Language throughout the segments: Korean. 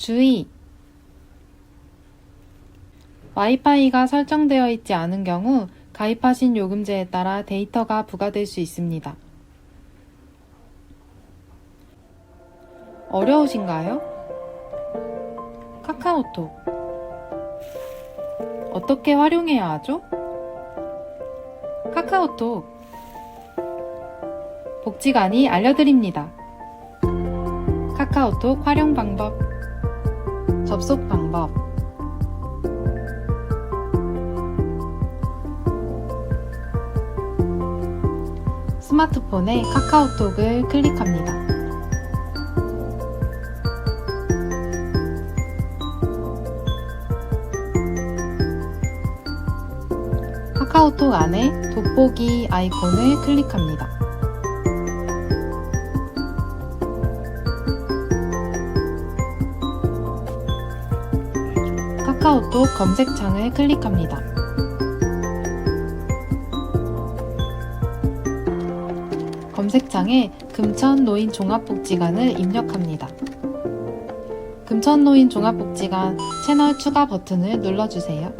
주의! 와이파이가 설정되어 있지 않은 경우 가입하신 요금제에 따라 데이터가 부과될 수 있습니다. 어려우신가요? 카카오톡. 어떻게 활용해야 하죠? 카카오톡. 복지관이 알려드립니다. 카카오톡 활용 방법. 접속 방법. 스마트폰에 카카오톡을 클릭합니다. 카카오톡 안에 돋보기 아이콘을 클릭합니다. 카카오톡 검색창을 클릭합니다. 검색창에 금천 노인 종합복지관을 입력합니다. 금천 노인 종합복지관 채널 추가 버튼을 눌러주세요.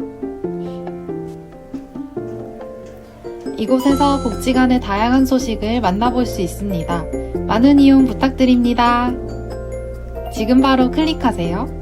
이곳에서 복지관의 다양한 소식을 만나볼 수 있습니다. 많은 이용 부탁드립니다. 지금 바로 클릭하세요.